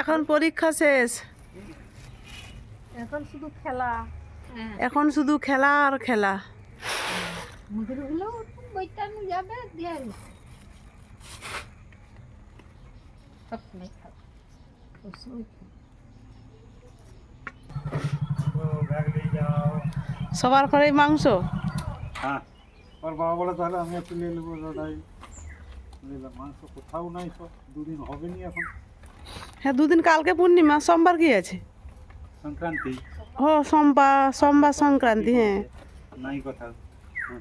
এখন পরীক্ষা শেষ। এখন শুধু খেলা। এখন শুধু খেলা আর খেলা। যাবে সবার ঘরে মাংস? হ্যাঁ। ওর বাবা বলে তাহলে আমি একটু নিয়ে নেব মাংস কোথাও নাই সব দুদিন হবে নি এখন। হ্যাঁ দুদিন কালকে পূর্ণিমা সোমবার কি আছে? সংক্রান্তি। ও সোমবার সোমবার সংক্রান্তি হ্যাঁ। নাই কথা। হ্যাঁ।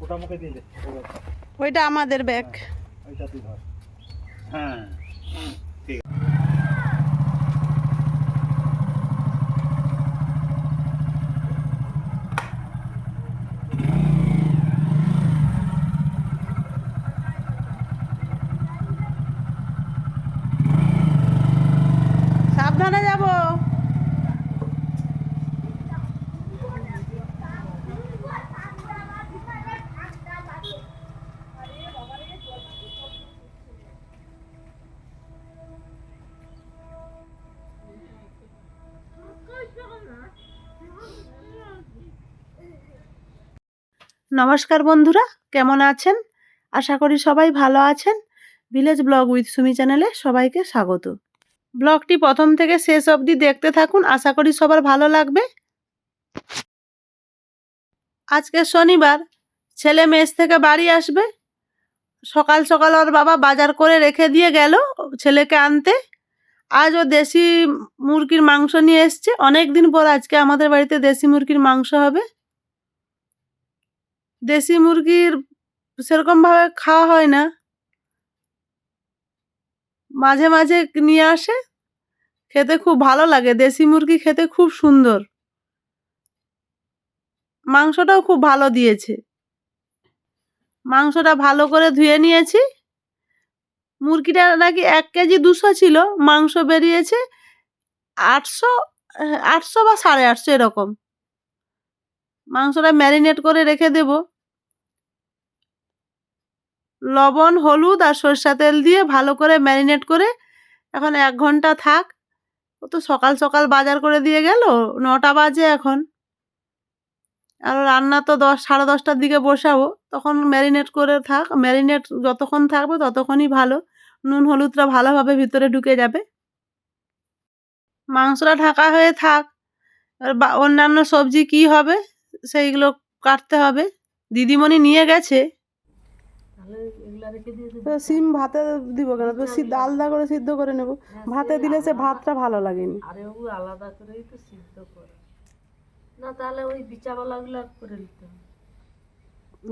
ওটা মুখে দিয়ে দে। ওইটা আমাদের ব্যাগ। ওইটা তুই ধর। হ্যাঁ। সাবধানে যাব। নমস্কার বন্ধুরা, কেমন আছেন? আশা করি সবাই ভালো আছেন। ভিলেজ ব্লগ উইথ সুমি চ্যানেলে সবাইকে স্বাগত। ব্লগটি প্রথম থেকে শেষ অবধি দেখতে থাকুন। আশা করি সবার ভালো লাগবে। আজকে শনিবার, ছেলে মেস থেকে বাড়ি আসবে। সকাল সকাল ওর বাবা বাজার করে রেখে দিয়ে গেল ছেলেকে আনতে। আজ ও দেশি মুরগির মাংস নিয়ে এসছে। অনেক দিন পর আজকে আমাদের বাড়িতে দেশি মুরগির মাংস হবে। দেশি মুরগির সেরকমভাবে খাওয়া হয় না। মাঝে মাঝে নিয়ে আসে। খেতে খুব ভালো লাগে। দেশি মুরগি খেতে খুব সুন্দর। মাংসটাও খুব ভালো দিয়েছে। মাংসটা ভালো করে ধুয়ে নিয়েছি। মুরগিটা নাকি এক কেজি দুশো ছিল। মাংস বেরিয়েছে আটশো আটশো বা সাড়ে আটশো এরকম। মাংসটা ম্যারিনেট করে রেখে দেব। লবণ, হলুদ আর সরষা তেল দিয়ে ভালো করে ম্যারিনেট করে এখন এক ঘণ্টা থাক। ও তো সকাল সকাল বাজার করে দিয়ে গেল, নটা বাজে এখন। আর রান্না তো দশ, সাড়ে দশটার দিকে বসাবো, তখন ম্যারিনেট করে থাক, ম্যারিনেট যতক্ষণ থাকবে ততক্ষণই ভালো, নুন, হলুদটা ভালোভাবে ভিতরে ঢুকে যাবে। মাংসটা ঢাকা হয়ে থাক। অন্যান্য সবজি কি হবে সেইগুলো কাটতে হবে। দিদিমণি নিয়ে গেছে তাহলে এগুলা রেখে দিয়ে তো সিম ভাতে দিব কেন? তো সিদ্ধ আলাদা করে সিদ্ধ করে নেব। ভাতে দিলে সে ভাতটা ভালো লাগেনি। আরে ও আলাদা করেই তো সিদ্ধ করে। না তাহলে ওই বিচাবালাগুলো করে নিতে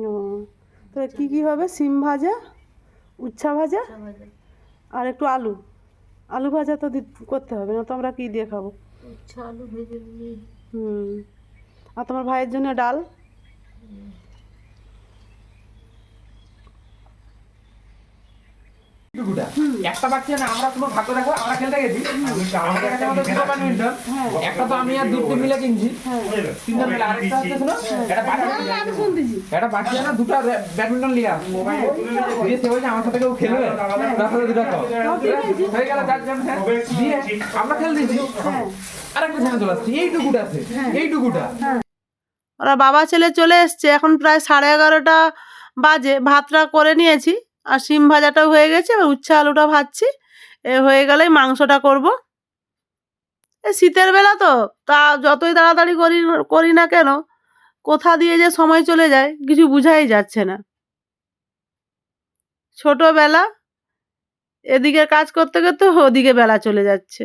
ও তো কি কি হবে? সিম ভাজা উচ্ছা ভাজা আচ্ছা আর একটু আলু। আলু ভাজা তো করতে হবে না তো আমরা কি দিয়ে খাব? উচ্ছা আলু ভেজে হুম। আর তোমার ভাইয়ের জন্য ডাল? একটা বাচ্চা না আমরা কোনো ভাগ্য দেখো আমরা খেলতে গেছি। আমাদের কাছে আমাদের দুটো ব্যাডমিন্টন একটা তো আমি আর দুটো মিলে কিনছি। তিনজন মিলে। আরেকটা হচ্ছে শোনো একটা বাচ্চা একটা বাচ্চা না দুটো ব্যাডমিন্টন লিয়া দিয়ে সে বলছে আমার সাথে কেউ খেলবে? তার সাথে দুটো হয়ে গেল চারজন হ্যাঁ। দিয়ে আমরা খেল দিয়েছি আরেকটা ছেলে চলে আসছে। এইটুকুটা আছে। এইটুকুটা ওরা বাবা ছেলে চলে এসছে। এখন প্রায় সাড়ে এগারোটা বাজে। ভাতটা করে নিয়েছি। আর সিম ভাজাটাও হয়ে গেছে, এবার উচ্ছে আলুটা ভাজছি। এ হয়ে গেলেই মাংসটা করব। এ শীতের বেলা তো, তা যতই তাড়াতাড়ি করি করি না কেন, কোথা দিয়ে যে সময় চলে যায়, কিছু বুঝাই যাচ্ছে না। ছোটবেলা, এদিকে কাজ করতে করতে ওদিকে বেলা চলে যাচ্ছে।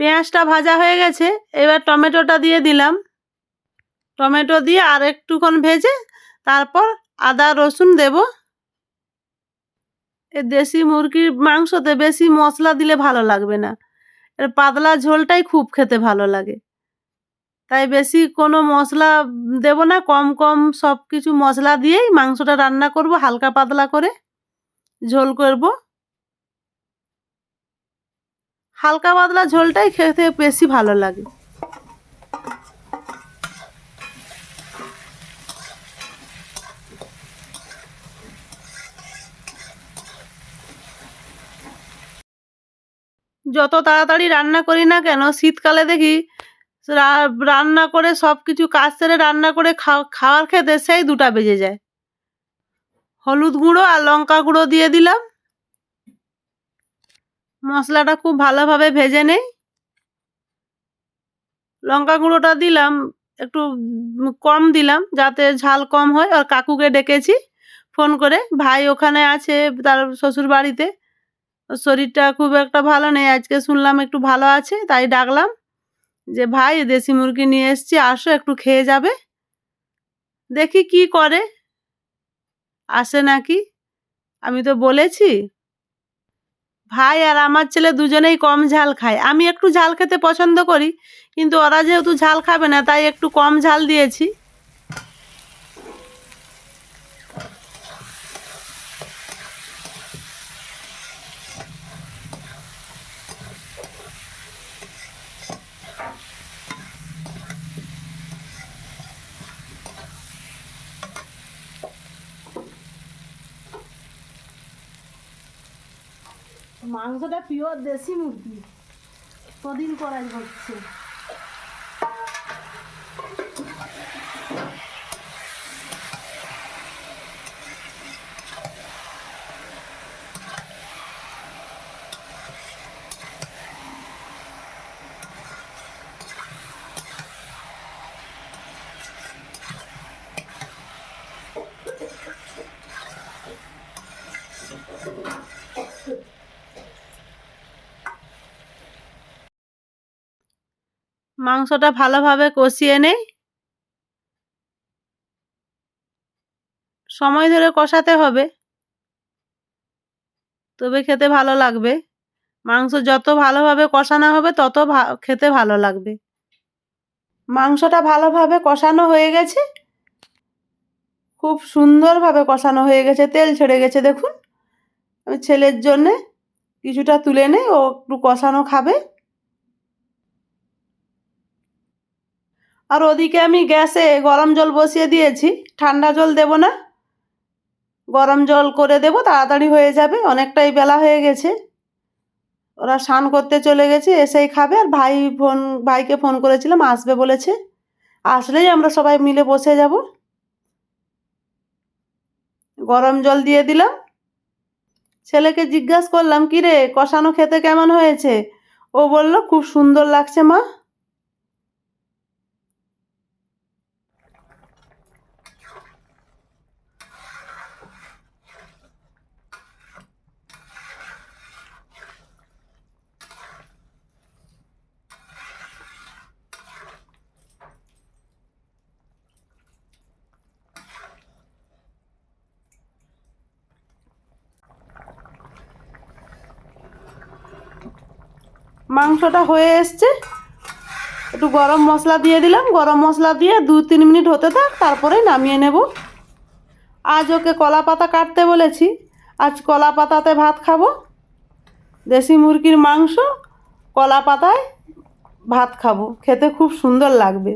পেঁয়াজটা ভাজা হয়ে গেছে, এবার টমেটোটা দিয়ে দিলাম। টমেটো দিয়ে আর একটুক্ষণ ভেজে তারপর আদা, রসুন দেব। এ দেশি মুরগির মাংসতে বেশি মশলা দিলে ভালো লাগবে না। এর পাতলা ঝোলটাই খুব খেতে ভালো লাগে। তাই বেশি কোনো মশলা দেব না, কম কম সব কিছু মশলা দিয়েই মাংসটা রান্না করব, হালকা পাতলা করে ঝোল করব। হালকা পাতলা ঝোলটাই খেতে বেশি ভালো লাগে। যত তাড়াতাড়ি রান্না করি না কেন, শীতকালে দেখি রান্না করে সব কিছু কাজ সেরে রান্না করে খাও- খাওয়ার খেতে সেই দুটা বেজে যায়। হলুদ গুঁড়ো আর লঙ্কা গুঁড়ো দিয়ে দিলাম। মশলাটা খুব ভালোভাবে ভেজে নেই। লঙ্কা গুঁড়োটা দিলাম, একটু কম দিলাম যাতে ঝাল কম হয়। আর কাকুকে ডেকেছি ফোন করে, ভাই ওখানে আছে তার শ্বশুর বাড়িতে। শরীরটা খুব একটা ভালো নেই, আজকে শুনলাম একটু ভালো আছে, তাই ডাকলাম যে, ভাই দেশি মুরগি নিয়ে এসছি, আসো একটু খেয়ে যাবে। দেখি কি করে। আসে নাকি? আমি তো বলেছি ভাই আর আমার ছেলে দুজনেই কম ঝাল খায়। আমি একটু ঝাল খেতে পছন্দ করি, কিন্তু ওরা যেহেতু ঝাল খাবে না, তাই একটু কম ঝাল দিয়েছি। মাংসটা পিওর দেশি মুরগি। কদিন করাই হচ্ছে। মাংসটা ভালোভাবে কষিয়ে নেই। সময় ধরে কষাতে হবে। তবে খেতে ভালো লাগবে। মাংস যত ভালোভাবে কষানো হবে, তত খেতে ভালো লাগবে। মাংসটা ভালোভাবে কষানো হয়ে গেছে। খুব সুন্দরভাবে কষানো হয়ে গেছে। তেল ছেড়ে গেছে, দেখুন। আমি ছেলের জন্যে কিছুটা তুলে নেই, ও একটু কষানো খাবে। আর ওদিকে আমি গ্যাসে গরম জল বসিয়ে দিয়েছি। ঠান্ডা জল দেব না। গরম জল করে দেব, তাড়াতাড়ি হয়ে যাবে। অনেকটাই বেলা হয়ে গেছে। ওরা স্নান করতে চলে গেছে, এসেই খাবে। আর ভাই ফোন, ভাইকে ফোন করেছিলাম, আসবে বলেছে। আসলেই আমরা সবাই মিলে বসে যাব। গরম জল দিয়ে দিলাম। ছেলেকে জিজ্ঞাসা করলাম কি রে কষানো খেতে কেমন হয়েছে? ও বলল, খুব সুন্দর লাগছে মা। মাংসটা হয়ে এসছে। একটু গরম মশলা দিয়ে দিলাম। গরম মশলা দিয়ে দু তিন মিনিট হতে থাক, তারপরে নামিয়ে নেব। আজ ওকে কলা পাতা কাটতে বলেছি। আজ কলা পাতাতে ভাত খাব। দেশি মুরগির মাংস কলা পাতায় ভাত খাব। খেতে খুব সুন্দর লাগবে।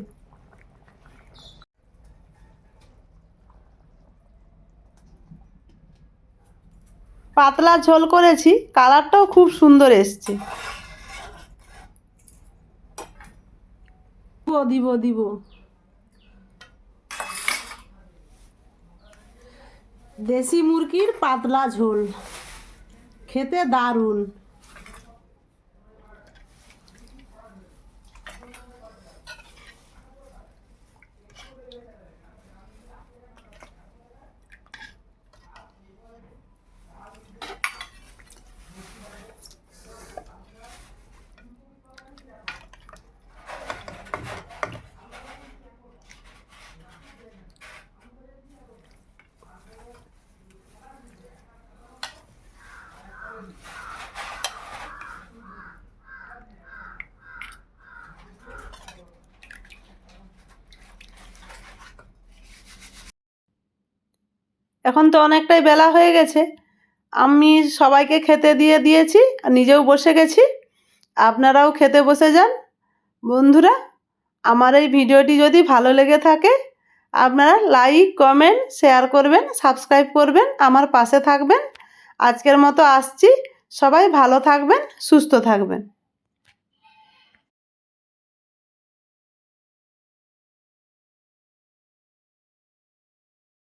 পাতলা ঝোল করেছি। কালারটাও খুব সুন্দর এসছে। দিব দিব দেশি মুরগির পাতলা ঝোল। খেতে দারুণ। এখন তো অনেকটাই বেলা হয়ে গেছে। আমি সবাইকে খেতে দিয়ে দিয়েছি নিজেও বসে গেছি। আপনারাও খেতে বসে যান। বন্ধুরা, আমার এই ভিডিওটি যদি ভালো লেগে থাকে, আপনারা লাইক, কমেন্ট, শেয়ার করবেন, সাবস্ক্রাইব করবেন, আমার পাশে থাকবেন। আজকের মতো আসছি। সবাই ভালো থাকবেন, সুস্থ থাকবেন।